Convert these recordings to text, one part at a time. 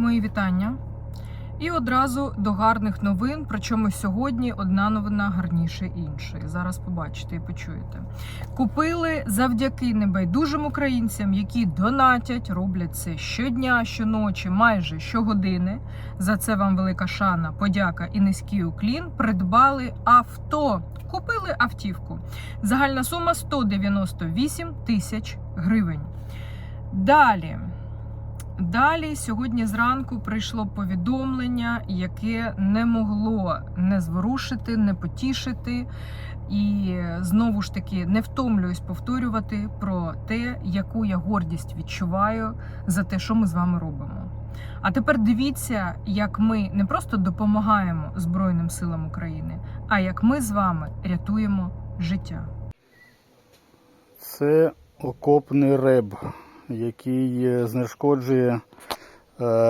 Мої вітання. І одразу до гарних новин. Причому сьогодні одна новина гарніше іншої. Зараз побачите і почуєте. Купили завдяки небайдужим українцям, які донатять, роблять це щодня, щоночі, майже щогодини. За це вам велика шана, подяка і низький уклін. Придбали авто. Купили автівку. Загальна сума 198 тисяч гривень. Далі. Далі сьогодні зранку прийшло повідомлення, яке не могло не зворушити, не потішити. І знову ж таки не втомлююсь повторювати про те, яку я гордість відчуваю за те, що ми з вами робимо. А тепер дивіться, як ми не просто допомагаємо Збройним силам України, а як ми з вами рятуємо життя. Це окопний реб, який е, знешкоджує е,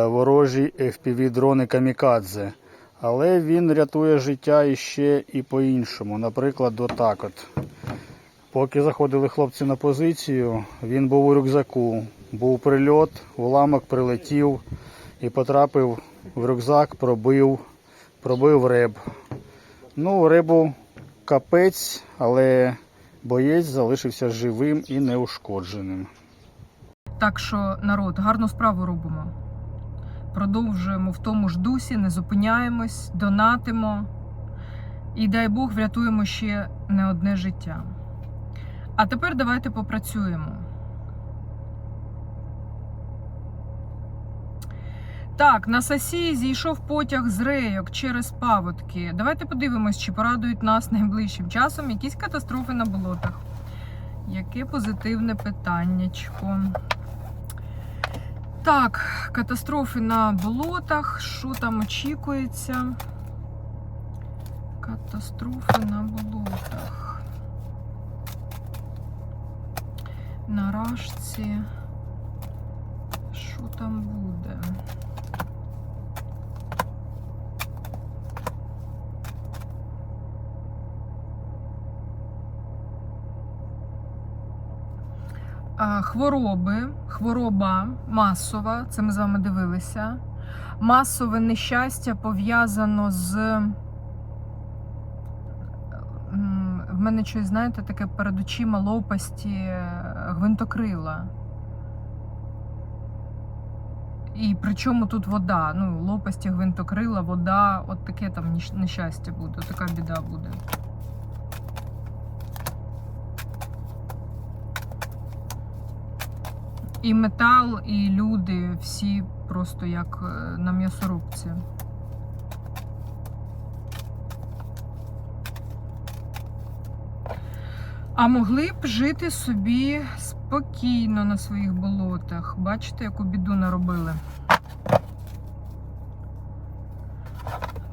ворожі FPV-дрони камікадзе. Але він рятує життя іще і по-іншому. Наприклад, отак от. Поки заходили хлопці на позицію, він був у рюкзаку. Був прильот, уламок прилетів і потрапив в рюкзак, пробив, пробив реб. Ну, рибу капець, але боєць залишився живим і неушкодженим. Так що, народ, гарну справу робимо. Продовжуємо в тому ж дусі, не зупиняємось, донатимо. І дай Бог врятуємо ще не одне життя. А тепер давайте попрацюємо. Так, на сасі зійшов потяг з рейок через паводки. Давайте подивимось, чи порадують нас найближчим часом якісь катастрофи на болотах. Яке позитивне питаннячко. Так, катастрофи на болотах. Що там очікується? Катастрофи на болотах. На рашці. Що там буде? Хвороби, хвороба масова, це ми з вами дивилися. Масове нещастя пов'язано з. В мене щось, знаєте, таке перед очима лопасті е, гвинтокрила. І причому тут вода. Ну, лопасті гвинтокрила, вода, от таке там нещастя буде, така біда буде. І метал, і люди всі просто як е, на м'ясорубці. А могли б жити собі спокійно на своїх болотах. Бачите, яку біду наробили.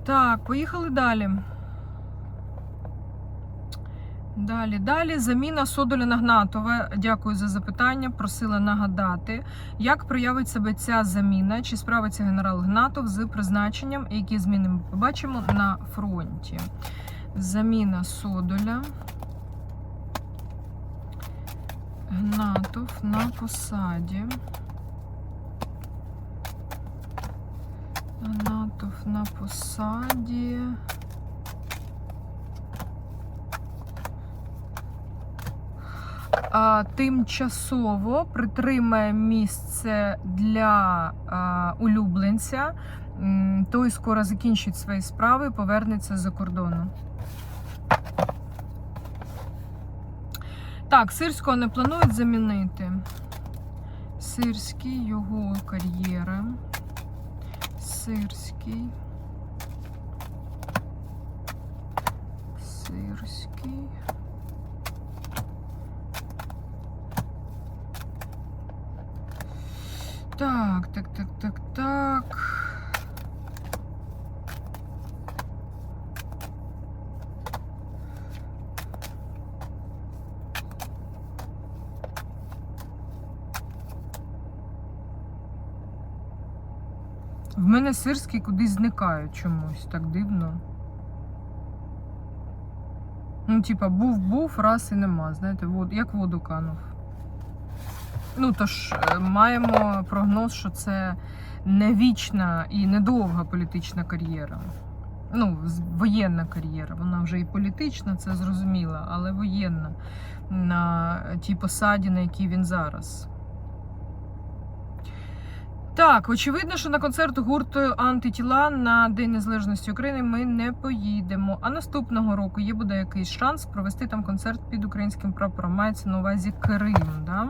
Так, поїхали далі. Далі, далі заміна Содоля на Гнатове. Дякую за запитання. Просила нагадати, як проявить себе ця заміна, чи справиться генерал Гнатов з призначенням, які зміни ми побачимо на фронті. Заміна Содоля. Гнатов на посаді. Гнатов на посаді. Тимчасово притримає місце для улюбленця. Той скоро закінчить свої справи, і повернеться за кордону. Так, сирського не планують замінити. Сирський, його кар'єра. Сирський. Сирський. Так, так, так, так, так. В мене сирський кудись зникають чомусь, так дивно. Ну, типа, був-був, раз і нема. Знаєте, вод, як воду канув. Ну тож е, маємо прогноз, що це не вічна і недовга політична кар'єра. Ну, воєнна кар'єра. Вона вже і політична, це зрозуміло, але воєнна на тій посаді, на якій він зараз. Так, очевидно, що на концерт гурту антитіла на День Незалежності України ми не поїдемо. А наступного року є буде якийсь шанс провести там концерт під українським прапором. Мається на увазі Крим. Да?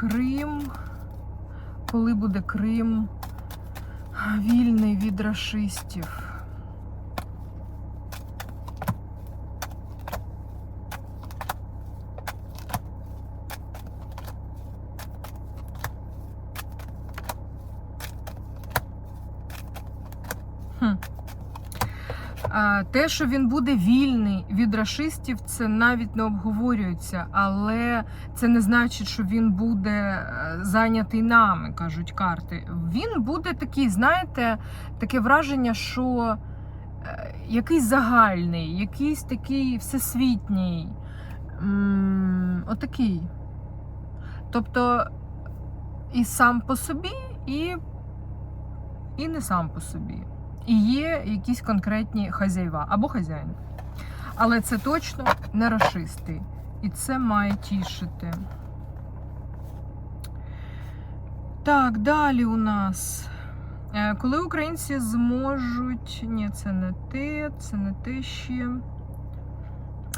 Крим. Коли буде Крим вільний від рашистів? Те, що він буде вільний від рашистів, це навіть не обговорюється, але це не значить, що він буде е, зайнятий нами, кажуть карти. Він буде такий, знаєте, таке враження, що е, якийсь загальний, якийсь такий всесвітній. Отакий. Тобто і сам по собі, і, і не сам по собі. І є якісь конкретні хазяїва або хазяїн. Але це точно не расисти. І це має тішити. Так, далі у нас. Е, Коли українці зможуть. Ні, це не те, це не те ще.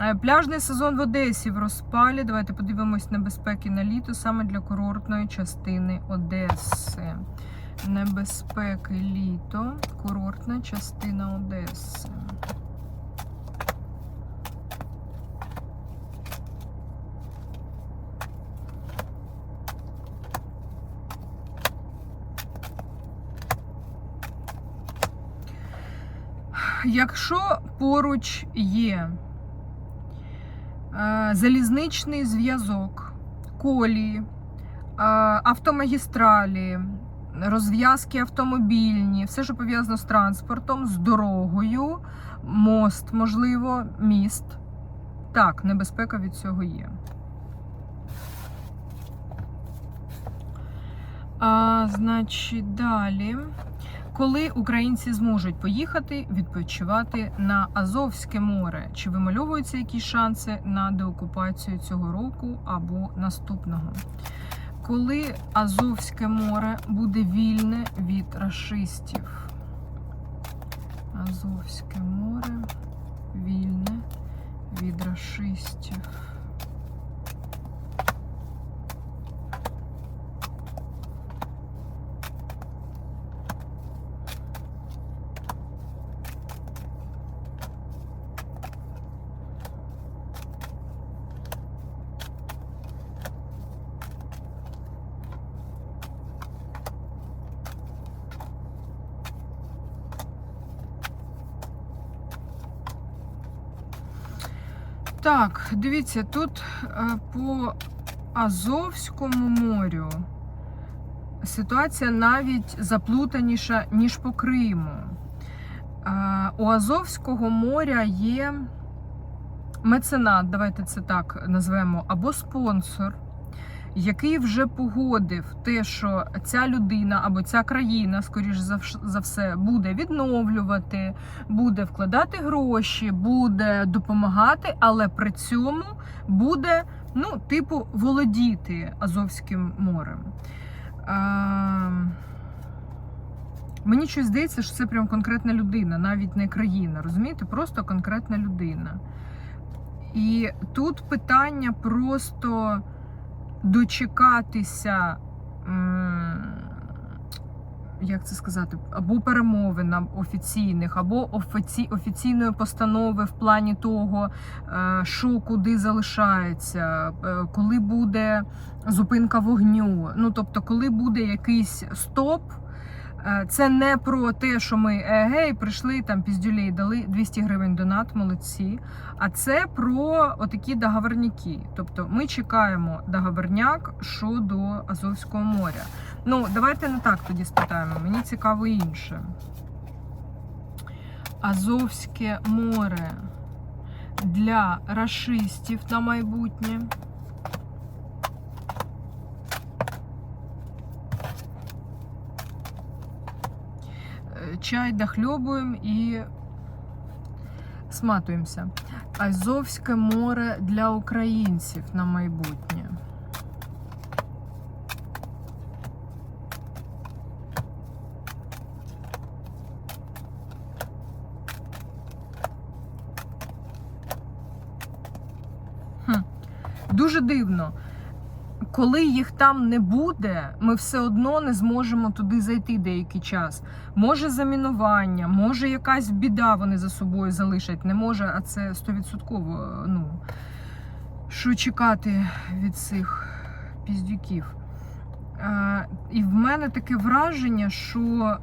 Е, Пляжний сезон в Одесі в розпалі. Давайте подивимось небезпеки на літо саме для курортної частини Одеси. Небезпеки літо, курортна частина Одеси. Якщо поруч є е, залізничний зв'язок, колії, е, автомагістралі, розв'язки автомобільні, все, що пов'язано з транспортом, з дорогою, мост, можливо, міст. Так, небезпека від цього є. А, значить, далі. Коли українці зможуть поїхати відпочивати на Азовське море? Чи вимальовуються якісь шанси на деокупацію цього року або наступного? Коли Азовське море буде вільне від расистів? Азовське море вільне від рашистів. Так, дивіться, тут е, по Азовському морю ситуація навіть заплутаніша, ніж по Криму. Е, У Азовського моря є меценат, давайте це так назвемо, або спонсор, який вже погодив те, що ця людина або ця країна, скоріш за все, буде відновлювати, буде вкладати гроші, буде допомагати, але при цьому буде, ну, типу, володіти Азовським морем. Е, Мені щось здається, що це прям конкретна людина, навіть не країна. Розумієте? Просто конкретна людина. І тут питання просто дочекатися. Як це сказати, або перемовин офіційних, або офіці, офіційної постанови в плані того, е, що куди залишається, е, коли буде зупинка вогню. Ну тобто, коли буде якийсь стоп, Це не про те, що ми е, гей, прийшли там піздюлей, дали 200 гривень донат, молодці. А це про отакі договорняки. Тобто ми чекаємо договорняк щодо Азовського моря. Ну, давайте не так тоді спитаємо. Мені цікаво інше. Азовське море для рашистів на майбутнє. Чай дохльобуємо і сматуємося. Азовське море для українців на майбутнє. Хм. Дуже дивно. Коли їх там не буде, ми все одно не зможемо туди зайти деякий час. Може замінування, може якась біда вони за собою залишать. Не може, а це стовідсотково. Ну, що чекати від цих піздюків. Е, і в мене таке враження, що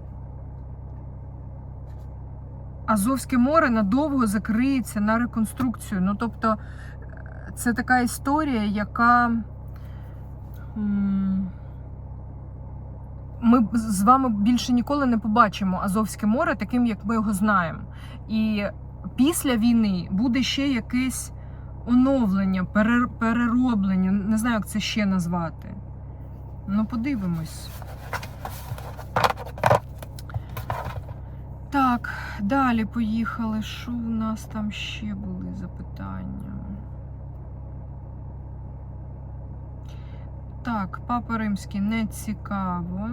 Азовське море надовго закриється на реконструкцію. Ну, тобто, е, це така історія, яка. Ми з вами більше ніколи не побачимо Азовське море таким, як ми його знаємо. І після війни буде ще якесь оновлення, перероблення. Не знаю, як це ще назвати. Ну, подивимось. Так, далі поїхали. Що у нас там ще були запитання? Так, папа римський не цікаво.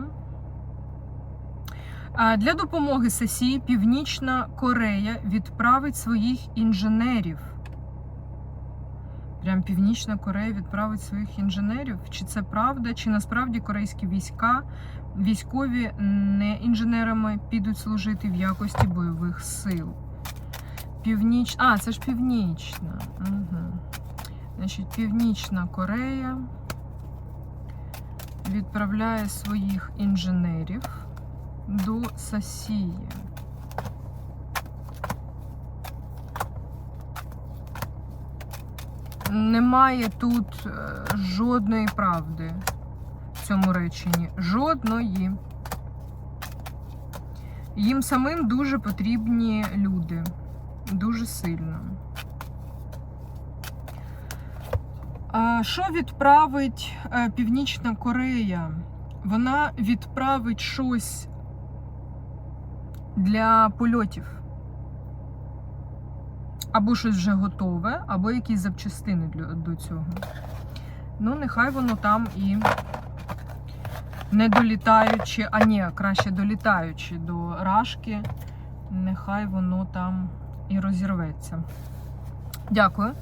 Для допомоги сесії Північна Корея відправить своїх інженерів. Прям Північна Корея відправить своїх інженерів. Чи це правда? Чи насправді корейські війська, військові не інженерами підуть служити в якості бойових сил? Північ... А, це ж Північна. Угу. Значить, Північна Корея відправляє своїх інженерів до Сасії. Немає тут е, жодної правди в цьому реченні. Жодної. Їм самим дуже потрібні люди. Дуже сильно. А що відправить е, Північна Корея? Вона відправить щось для польотів. Або щось вже готове, або якісь запчастини до цього. Ну, нехай воно там і не долітаючи, а ні, краще долітаючи до рашки, нехай воно там і розірветься. Дякую.